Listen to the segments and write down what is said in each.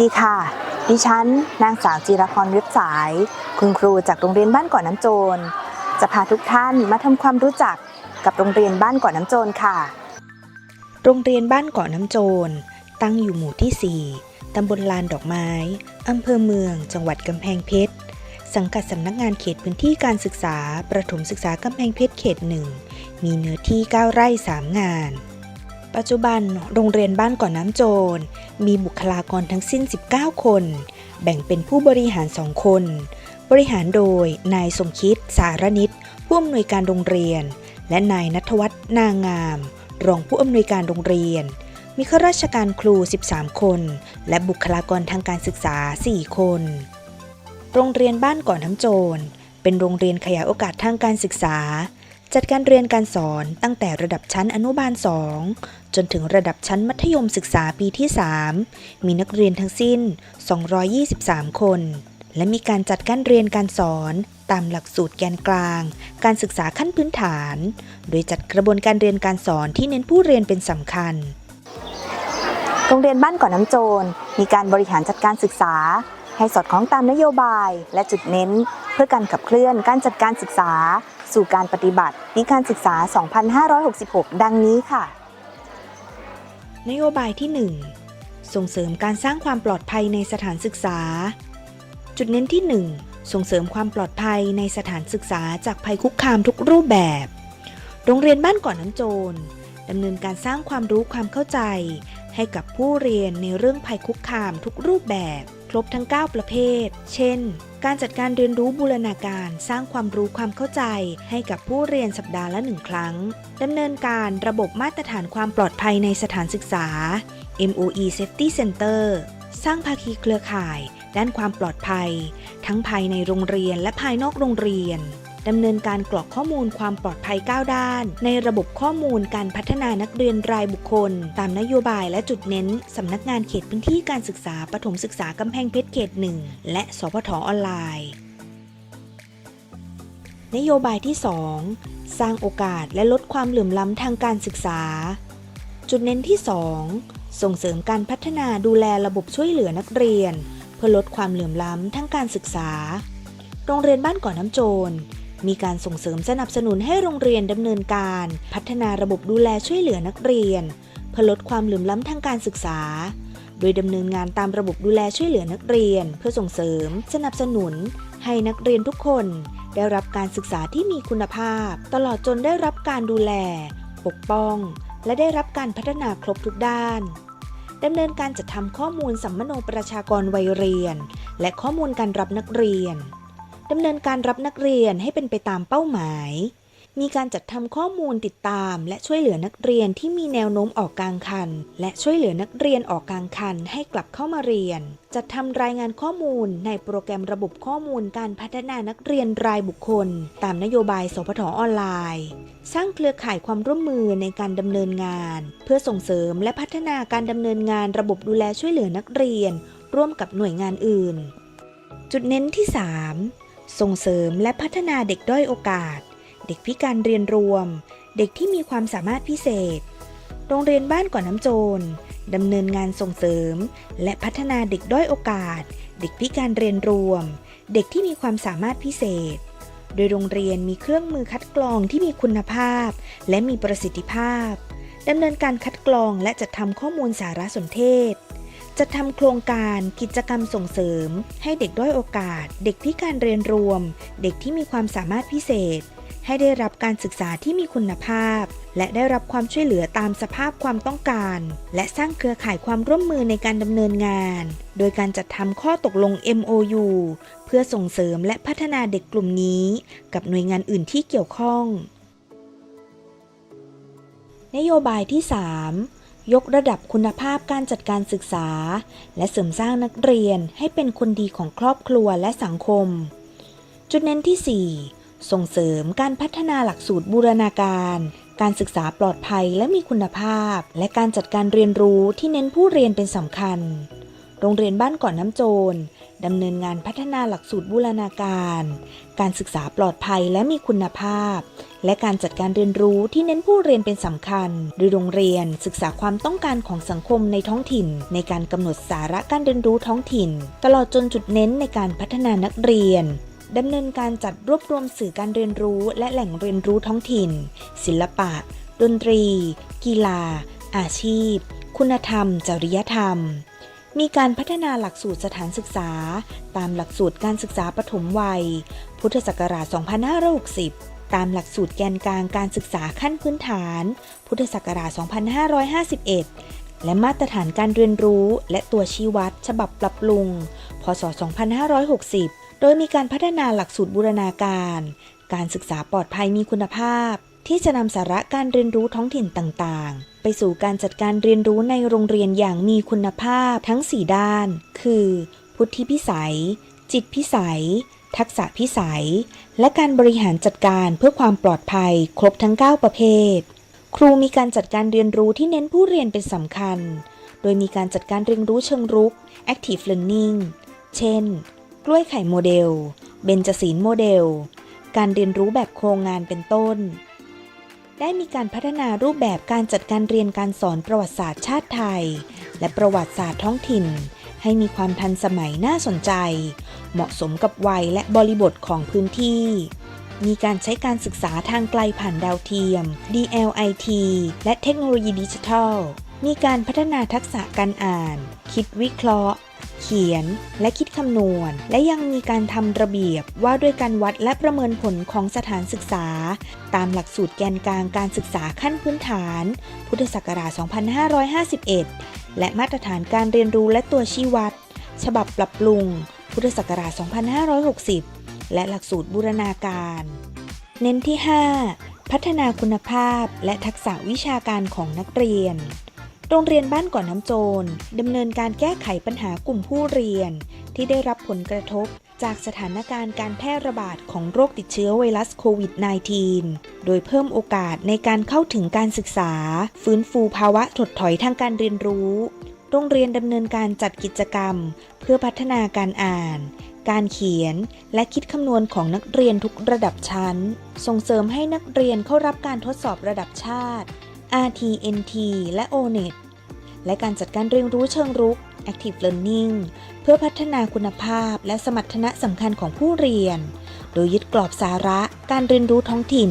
ดีค่ะ ดิฉัน นางสาวจิรพรเว็บสาย คุณครูจากโรงเรียนบ้านเก่อนน้ำโจร จะพาทุกท่านมาทำความรู้จักกับโรงเรียนบ้านเก่อนน้ำโจรค่ะ โรงเรียนบ้านเกาะน้ำโจร ตั้งอยู่หมู่ที่ 4 ตำบลลานดอกไม้ อำเภอเมือง จังหวัดกำแพงเพชร สังกัดสำนักงานเขตพื้นที่การศึกษา ประถมศึกษากำแพงเพชรเขตหนึ่ง มีเนื้อที่ 9 ไร่ 3 งาน ปัจจุบันโรงเรียนบ้านก่อนน้ำโจร มีบุคลากรทั้งสิ้น 19 คน แบ่งเป็นผู้บริหาร 2 คน บริหารโดย นายสมคิด สารนิตผู้อำนวยการโรงเรียน และนายนัทวัฒน์นางงาม รองผู้อำนวยการโรงเรียน มีข้าราชการครู 13 คน และบุคลากรทางการศึกษา 4 คน โรงเรียนบ้านก่อนน้ำโจร เป็นโรงเรียนขยายโอกาสทางการศึกษา จัดการเรียนการสอนตั้งแต่ระดับชั้นอนุบาล 2 จนถึงระดับชั้นมัธยมศึกษาปีที่ 3 มีนักเรียนทั้งสิ้น 223 คน และมีการจัดการเรียนการสอนตามหลักสูตรแกนกลาง การศึกษาขั้นพื้นฐาน โดยจัดกระบวนการเรียนการสอนที่เน้นผู้เรียนเป็นสำคัญ โรงเรียนบ้านก่อนน้ำโจรมีการบริหารจัดการศึกษา ให้สอดคล้องตามนโยบาย และจุดเน้น เพื่อการขับเคลื่อนการจัดการศึกษา สู่การปฏิบัติปีการศึกษา 2566 ดังนี้ค่ะ นโยบายที่ 1 ส่งเสริมการสร้างความปลอดภัยในสถานศึกษา จุดเน้นที่ 1 ส่งเสริมความปลอดภัยในสถานศึกษาจากภัยคุกคามทุกรูปแบบ โรงเรียนบ้านก่อนน้ำโจรดำเนินการสร้างความรู้ความเข้าใจ ให้กับผู้เรียนในเรื่องภัยคุกคามทุกรูปแบบ ครบทั้ง 9 ประเภท เช่น การจัดการเรียนรู้บูรณาการสร้างความรู้ความเข้าใจให้กับผู้เรียนสัปดาห์ละหนึ่งครั้งดำเนินการระบบมาตรฐานความปลอดภัยในสถานศึกษา MOE Safety Center สร้างภาคีเครือข่าย ด้านความปลอดภัย ทั้งภายในโรงเรียนและภายนอกโรงเรียน ดำเนินการกรอกข้อมูลความปลอดภัย 9 ด้าน ในระบบข้อมูลการพัฒนานักเรียนรายบุคคล ตามนโยบายและจุดเน้นสำนักงานเขตพื้นที่การศึกษาปฐมศึกษากำแพงเพชรเขต 1 และสพทออนไลน์ นโยบายที่ 2 สร้างโอกาสและลดความเหลื่อมล้ำทางการศึกษา จุดเน้นที่ 2 ส่งเสริมการพัฒนาดูแลระบบช่วยเหลือนักเรียน เพื่อลดความเหลื่อมล้ำทางการศึกษา โรงเรียนบ้านก่อนน้ำโจร มีการส่งเสริมสนับสนุนให้โรงเรียนดำเนินการ พัฒนาระบบดูแลช่วยเหลือนักเรียน เพื่อลดความเหลื่อมล้ำทางการศึกษา โดยดำเนินงานตามระบบดูแลช่วยเหลือนักเรียน เพื่อส่งเสริม สนับสนุน ให้นักเรียนทุกคน ได้รับการศึกษาที่มีคุณภาพ ตลอดจนได้รับการดูแล ปกป้อง และได้รับการพัฒนาครบทุกด้านดำเนินการจัดทำข้อมูลสัมมโนประชากรวัยเรียน และข้อมูลการรับนักเรียน ดำเนินการรับนักเรียนให้เป็นไปตามเป้าหมาย มีการจัดทำข้อมูลติดตาม และช่วยเหลือนักเรียนที่มีแนวโน้มออกกลางคัน และช่วยเหลือนักเรียนออกกลางคันให้กลับเข้ามาเรียน จัดทำรายงานข้อมูลในโปรแกรมระบบข้อมูลการพัฒนานักเรียนรายบุคคล ตามนโยบายสพทออนไลน์ สร้างเครือข่ายความร่วมมือในการดำเนินงาน เพื่อส่งเสริมและพัฒนาการดำเนินงานระบบดูแลช่วยเหลือนักเรียน ร่วมกับหน่วยงานอื่น จุดเน้นที่ 3 ส่งเสริมและพัฒนาเด็กด้อยโอกาส เด็กพิการเรียนรวม เด็กที่มีความสามารถพิเศษ โรงเรียนบ้านก่อนน้ำโจรดำเนินงานส่งเสริม และพัฒนาเด็กด้อยโอกาส เด็กพิการเรียนรวม เด็กที่มีความสามารถพิเศษ โดยโรงเรียนมีเครื่องมือคัดกรองที่มีคุณภาพ และมีประสิทธิภาพดำเนินการคัดกรองและจัดทำข้อมูลสารสนเทศ จัดทำโครงการกิจกรรมส่งเสริม ให้เด็กด้อยโอกาส เด็กพิการเรียนรวม เด็กที่มีความสามารถพิเศษ ให้ได้รับการศึกษาที่มีคุณภาพ และได้รับความช่วยเหลือตามสภาพความต้องการ และสร้างเครือข่ายความร่วมมือในการดำเนินงาน โดยการจัดทำข้อตกลง MOU เพื่อส่งเสริมและพัฒนาเด็กกลุ่มนี้ กับหน่วยงานอื่นที่เกี่ยวข้อง นโยบายที่ 3 ยกระดับคุณภาพการจัดการศึกษา และเสริมสร้างนักเรียนให้เป็นคนดีของครอบครัวและสังคม จุดเน้นที่ 4 ส่งเสริมการพัฒนาหลักสูตรบูรณาการ การศึกษาปลอดภัยและมีคุณภาพ และการจัดการเรียนรู้ที่เน้นผู้เรียนเป็นสำคัญ โรงเรียนบ้านก่อนน้ำโจร ดำเนินงานพัฒนาหลักสูตรบูรณาการ การศึกษาปลอดภัยและมีคุณภาพ และการจัดการเรียนรู้ที่เน้นผู้เรียนเป็นสำคัญ โดยโรงเรียนศึกษาความต้องการของสังคมในท้องถิ่น ในการกำหนดสาระการเรียนรู้ท้องถิ่น ตลอดจนจุดเน้นในการพัฒนานักเรียนดำเนินการจัดรวบรวมสื่อการเรียนรู้และแหล่งเรียนรู้ท้องถิ่น ศิลปะ ดนตรี กีฬา อาชีพ คุณธรรม จริยธรรม มีการพัฒนาหลักสูตรสถานศึกษา ตามหลักสูตรการศึกษาปฐมวัย พุทธศักราช 2560 ตามหลักสูตรแกนกลางการศึกษาขั้นพื้นฐาน พุทธศักราช 2551 และมาตรฐานการเรียนรู้และตัวชี้วัด ฉบับปรับปรุง พศ 2560 โดยมีการพัฒนาหลักสูตรบูรณาการ การศึกษาปลอดภัยมีคุณภาพ ที่จะนำสาระการเรียนรู้ท้องถิ่นต่างๆ ไปสู่การจัดการเรียนรู้ในโรงเรียนอย่างมีคุณภาพทั้ง 4 ด้าน คือ พุทธิพิสัย จิตพิสัย ทักษะพิสัย และการบริหารจัดการเพื่อความปลอดภัย ครบทั้ง 9 ประเภท ครูมีการจัดการเรียนรู้ที่เน้นผู้เรียนเป็นสำคัญ โดยมีการจัดการเรียนรู้เชิงรุก active learning เช่น กล้วยไข่โมเดล เบญจศีลโมเดล การเรียนรู้แบบโครงงานเป็นต้น ได้มีการพัฒนารูปแบบการจัดการเรียนการสอนประวัติศาสตร์ชาติไทย และประวัติศาสตร์ท้องถิ่น ให้มีความทันสมัยน่าสนใจ เหมาะสมกับวัยและบริบทของพื้นที่ มีการใช้การศึกษาทางไกลผ่านดาวเทียม DLIT และเทคโนโลยีดิจิทัล มีการพัฒนาทักษะการอ่าน คิดวิเคราะห์ เขียนและคิดคำนวณ และยังมีการทำระเบียบว่าด้วยการวัดและประเมินผลของสถานศึกษา ตามหลักสูตรแกนกลางการศึกษาขั้นพื้นฐาน พุทธศักราช 2551 และมาตรฐานการเรียนรู้และตัวชี้วัด ฉบับปรับปรุง พุทธศักราช 2560 และหลักสูตรบูรณาการ เน้นที่ 5 พัฒนาคุณภาพและทักษะวิชาการของนักเรียน โรงเรียนบ้านก่อนน้ำโจรดำเนินการแก้ไขปัญหากลุ่มผู้เรียน ที่ได้รับผลกระทบจากสถานการณ์การแพร่ระบาดของโรคติดเชื้อไวรัสโควิด -19 โดยเพิ่มโอกาสในการเข้าถึงการศึกษา ฟื้นฟูภาวะถดถอยทางการเรียนรู้ โรงเรียนดำเนินการจัดกิจกรรม เพื่อพัฒนาการอ่าน การเขียน และคิดคำนวณของนักเรียนทุกระดับชั้น ส่งเสริมให้นักเรียนเข้ารับการทดสอบระดับชาติ RTNT และ ONET และการจัดการเรียนรู้เชิงรุก Active Learning เพื่อพัฒนาคุณภาพและสมรรถนะสำคัญของผู้เรียน โดยยึดกรอบสาระการเรียนรู้ท้องถิ่น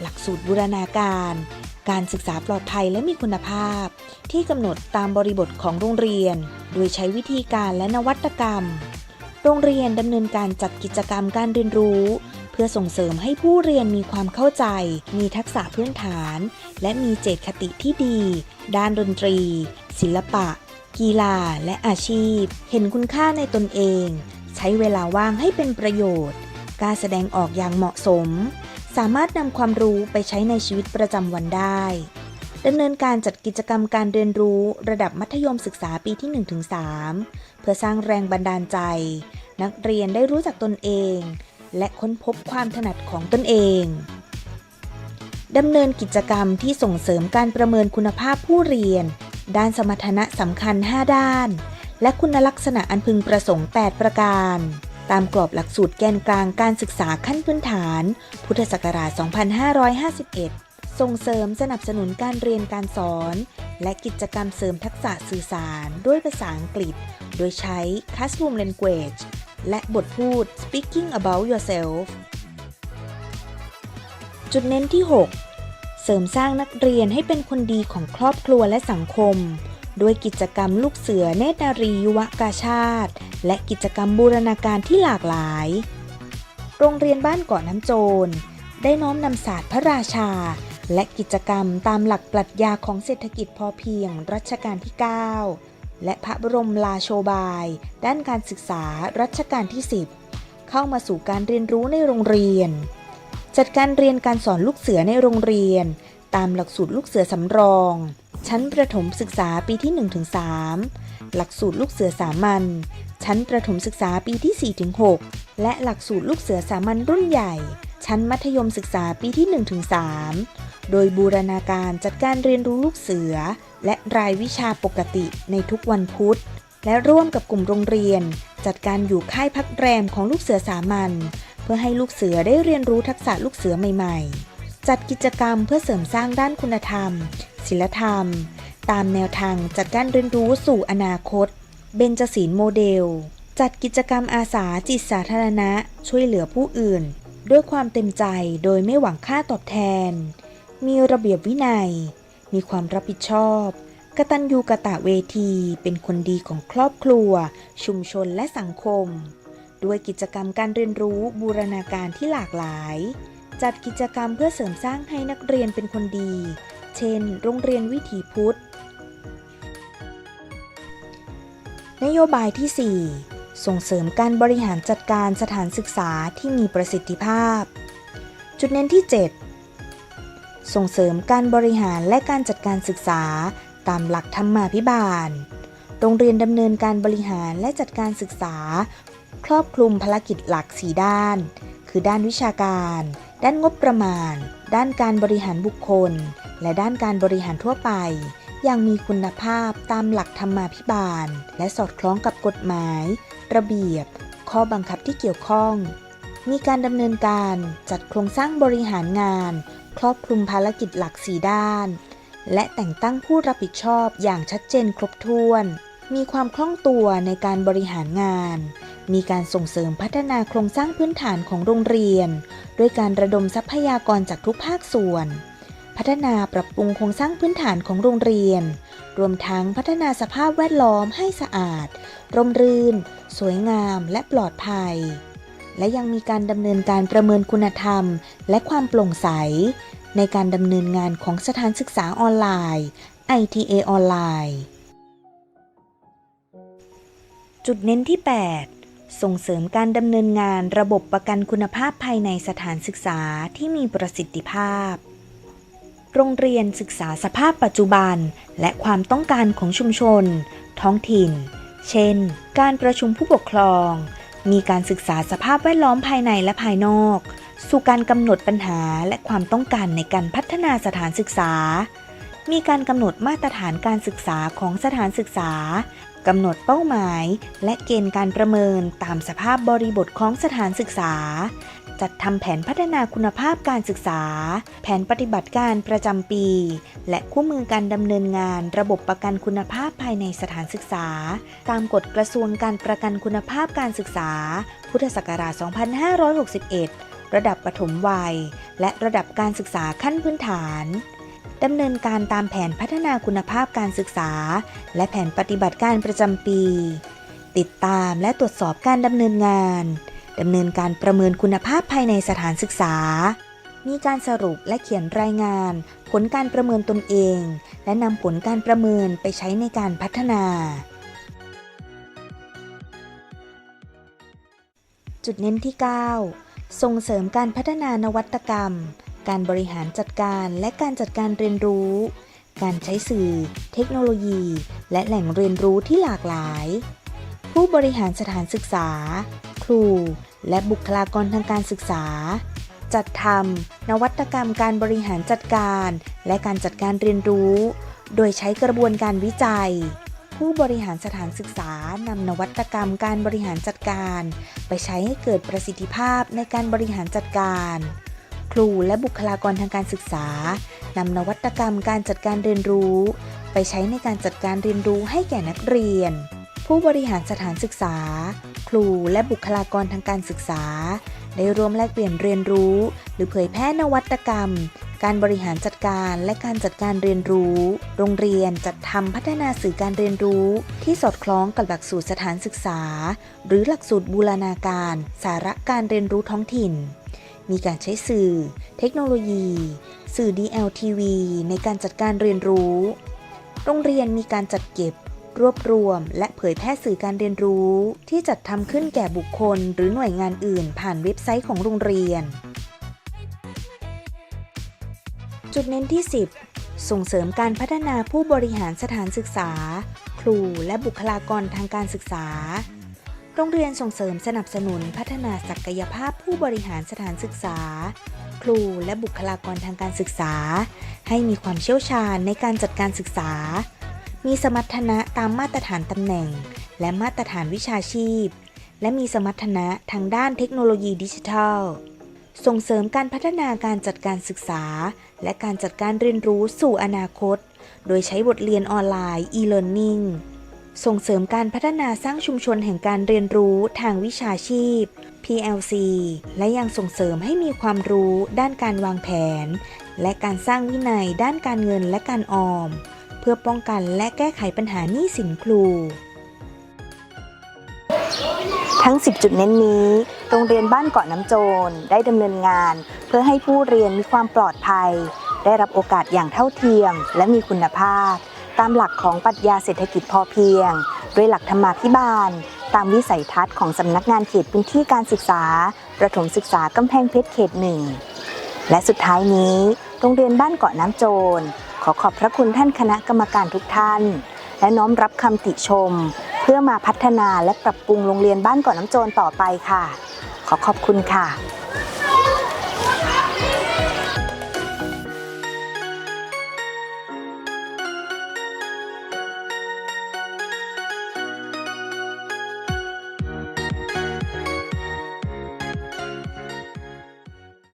หลักสูตรบูรณาการ การศึกษาปลอดภัยและมีคุณภาพ ที่กำหนดตามบริบทของโรงเรียน โดยใช้วิธีการและนวัตกรรม โรงเรียนดำเนินการจัดกิจกรรมการเรียนรู้ เพื่อส่งเสริมให้ผู้เรียนมีความเข้าใจ มีทักษะพื้นฐาน และมีเจตคติที่ดี ด้านดนตรี ศิลปะ กีฬา และอาชีพ เห็นคุณค่าในตนเอง ใช้เวลาว่างให้เป็นประโยชน์ การแสดงออกอย่างเหมาะสม สามารถนำความรู้ไปใช้ในชีวิตประจำวันได้ดำเนินการจัดกิจกรรมการเรียนรู้ระดับมัธยมศึกษาปีที่ 1-3เพื่อสร้างแรงบันดาลใจ นักเรียนได้รู้จักตนเอง และค้นพบความถนัดของตนเองดำเนินกิจกรรมที่ส่งเสริมการประเมินคุณภาพผู้เรียน ด้านสมรรถนะสำคัญ 5 ด้าน และคุณลักษณะอันพึงประสงค์ 8 ประการ ตามกรอบหลักสูตรแกนกลางการศึกษาขั้นพื้นฐาน พุทธศักราช 2551 ส่งเสริมสนับสนุนการเรียนการสอน และกิจกรรมเสริมทักษะสื่อสารด้วยภาษาอังกฤษ โดยใช้ Classroom Language และบทพูด Speaking about yourself จุดเน้นที่ 6 เสริมสร้างนักเรียนให้เป็นคนดีของครอบครัวและสังคม ด้วยกิจกรรมลูกเสือเนตรนารียุวกาชาติ และกิจกรรมบูรณาการที่หลากหลาย โรงเรียนบ้านเกาะน้ำโจรได้น้อมนำศาสตร์พระราชา และกิจกรรมตามหลักปรัชญาของเศรษฐกิจพอเพียงรัชกาลที่ 9 และพระบรมลาโชบาย ด้านการศึกษารัชกาลที่ 10 เข้ามาสู่การเรียนรู้ในโรงเรียน จัดการเรียนการสอนลูกเสือในโรงเรียน ตามหลักสูตรลูกเสือสำรอง ชั้นประถมศึกษาปีที่ 1-3 หลักสูตรลูกเสือสามัญชั้นประถมศึกษาปีที่ 4-6 และหลักสูตรลูกเสือสามัญรุ่นใหญ่ ชั้นมัธยมศึกษาปีที่ 1-3 โดยบูรณาการจัดการเรียนรู้ลูกเสือ และรายวิชาปกติในทุกวันพุธ และร่วมกับกลุ่มโรงเรียน จัดการอยู่ค่ายพักแรมของลูกเสือสามัญเพื่อให้ลูกเสือได้เรียนรู้ทักษะลูกเสือใหม่ๆ จัดกิจกรรมเพื่อเสริมสร้างด้านคุณธรรม ศิลธรรม ตามแนวทางจัดการเรียนรู้สู่อนาคต เบญจศีลโมเดล จัดกิจกรรมอาสาจิตสาธารณะ ช่วยเหลือผู้อื่น ด้วยความเต็มใจโดยไม่หวังค่าตอบแทน มีระเบียบวินัย มีความรับผิดชอบกตัญญูกะตะเวที เป็นคนดีของครอบครัว ชุมชนและสังคม ด้วยกิจกรรมการเรียนรู้บูรณาการที่หลากหลาย จัดกิจกรรมเพื่อเสริมสร้างให้นักเรียนเป็นคนดี เช่น โรงเรียนวิถีพุทธ นโยบายที่ 4 ส่งเสริมการบริหารจัดการสถานศึกษาที่มีประสิทธิภาพ จุดเน้นที่ 7 ส่งเสริมการบริหารและการจัดการศึกษาตามหลักธรรมาภิบาล โรงเรียนดำเนินการบริหารและจัดการศึกษา ครอบคลุมภารกิจหลัก 4 ด้าน คือด้านวิชาการ ด้านงบประมาณ ด้านการบริหารบุคคล และด้านการบริหารทั่วไป อย่างมีคุณภาพตามหลักธรรมาภิบาล และสอดคล้องกับกฎหมาย ระเบียบ ข้อบังคับที่เกี่ยวข้อง มีการดำเนินการจัดโครงสร้างบริหารงาน ครอบคลุมภารกิจหลัก4ด้าน และแต่งตั้งผู้รับผิดชอบอย่างชัดเจนครบถ้วน มีความคล่องตัวในการบริหารงาน มีการส่งเสริมพัฒนาโครงสร้างพื้นฐานของโรงเรียน ด้วยการระดมทรัพยากรจากทุกภาคส่วน พัฒนาปรับปรุงโครงสร้างพื้นฐานของโรงเรียน รวมทั้งพัฒนาสภาพแวดล้อมให้สะอาด ร่มรื่น สวยงาม และปลอดภัย และยังมีการดำเนินการประเมินคุณธรรม และความโปร่งใส ในการดำเนินงานของสถานศึกษาออนไลน์ ITA ออนไลน์จุดเน้นที่ 8 ส่งเสริมการดำเนินงานระบบประกันคุณภาพภายในสถานศึกษาที่มีประสิทธิภาพ โรงเรียนศึกษาสภาพปัจจุบัน และความต้องการของชุมชน ท้องถิ่น เช่น การประชุมผู้ปกครอง มีการศึกษาสภาพแวดล้อมภายในและภายนอก สู่การกำหนดปัญหาและความต้องการในการพัฒนาสถานศึกษามีการกำหนดมาตรฐานการศึกษาของสถานศึกษา กำหนดเป้าหมาย และเกณฑ์การประเมินตามสภาพบริบทของสถานศึกษา จัดทำแผนพัฒนาคุณภาพการศึกษา แผนปฏิบัติการประจำปี และคู่มือการดำเนินงานระบบประกันคุณภาพภายในสถานศึกษา ตามกฎกระทรวงการประกันคุณภาพการศึกษา พุทธศักราช 2561 ระดับปฐมวัย และระดับการศึกษาขั้นพื้นฐาน ดำเนินการตามแผนพัฒนาคุณภาพการศึกษา และแผนปฏิบัติการประจำปี ติดตามและตรวจสอบการดำเนินงานดำเนินการประเมินคุณภาพภายในสถานศึกษา มีการสรุปและเขียนรายงาน ผลการประเมินตนเอง และนำผลการประเมินไปใช้ในการพัฒนา จุดเน้นที่ 9 ส่งเสริมการพัฒนานวัตกรรม การบริหารจัดการและการจัดการเรียนรู้ การใช้สื่อ เทคโนโลยี และแหล่งเรียนรู้ที่หลากหลาย ผู้บริหารสถานศึกษา ครู และบุคลากรทางการศึกษา จัดทำนวัตกรรมการบริหารจัดการ และการจัดการเรียนรู้ โดยใช้กระบวนการวิจัยผู้บริหารสถานศึกษานำนวัตกรรมการบริหารจัดการ ไปใช้ให้เกิดประสิทธิภาพในการบริหารจัดการ ครูและบุคลากรทางการศึกษานำนวัตกรรมการจัดการเรียนรู้ ไปใช้ในการจัดการเรียนรู้ให้แก่นักเรียน ผู้บริหารสถานศึกษา ครูและบุคลากรทางการศึกษา ได้ร่วมแลกเปลี่ยนเรียนรู้ หรือเผยแพร่นวัตกรรม การบริหารจัดการและการจัดการเรียนรู้ โรงเรียนจัดทำพัฒนาสื่อการเรียนรู้ ที่สอดคล้องกับหลักสูตรสถานศึกษา หรือหลักสูตรบูรณาการ สาระการเรียนรู้ท้องถิ่น มีการใช้สื่อ เทคโนโลยี สื่อ DLTV ในการจัดการเรียนรู้ โรงเรียนมีการจัดเก็บ รวบรวม และเผยแพร่สื่อการเรียนรู้ ที่จัดทำขึ้นแก่บุคคล หรือหน่วยงานอื่น ผ่านเว็บไซต์ของโรงเรียน จุดเน้นที่ 10 ส่งเสริมการพัฒนาผู้บริหารสถานศึกษา ครูและบุคลากรทางการศึกษา โรงเรียนส่งเสริมสนับสนุนพัฒนาศักยภาพผู้บริหารสถานศึกษา ครูและบุคลากรทางการศึกษา ให้มีความเชี่ยวชาญในการจัดการศึกษา มีสมรรถนะตามมาตรฐานตำแหน่ง และมาตรฐานวิชาชีพ และมีสมรรถนะทางด้านเทคโนโลยีดิจิทัล ส่งเสริมการพัฒนาการจัดการศึกษา และการจัดการเรียนรู้สู่อนาคต โดยใช้บทเรียนออนไลน์ e-learning ส่งเสริมการพัฒนาสร้างชุมชนแห่งการเรียนรู้ทางวิชาชีพ PLC และยังส่งเสริมให้มีความรู้ด้านการวางแผน และการสร้างวินัยด้านการเงินและการออม เพื่อป้องกันและแก้ไขปัญหาหนี้สินครู ทั้ง 10 จุดเน้นนี้ โรงเรียนบ้านเกาะน้ำโจรได้ดำเนินงาน เพื่อให้ผู้เรียนมีความปลอดภัย ได้รับโอกาสอย่างเท่าเทียม และมีคุณภาพ ตามหลักของปรัชญาเศรษฐกิจพอเพียง ด้วยหลักธรรมาภิบาล ตามวิสัยทัศน์ของสำนักงานเขตพื้นที่การศึกษา ประถมศึกษากำแพงเพชรเขตหนึ่ง และสุดท้ายนี้โรงเรียนบ้านเกาะน้ำโจร ขอขอบพระคุณท่านคณะกรรมการทุกท่าน และน้อมรับคำติชม เพื่อมาพัฒนาและปรับปรุงโรงเรียนบ้านเกาะน้ำโจรต่อไปค่ะ ขอขอบคุณค่ะ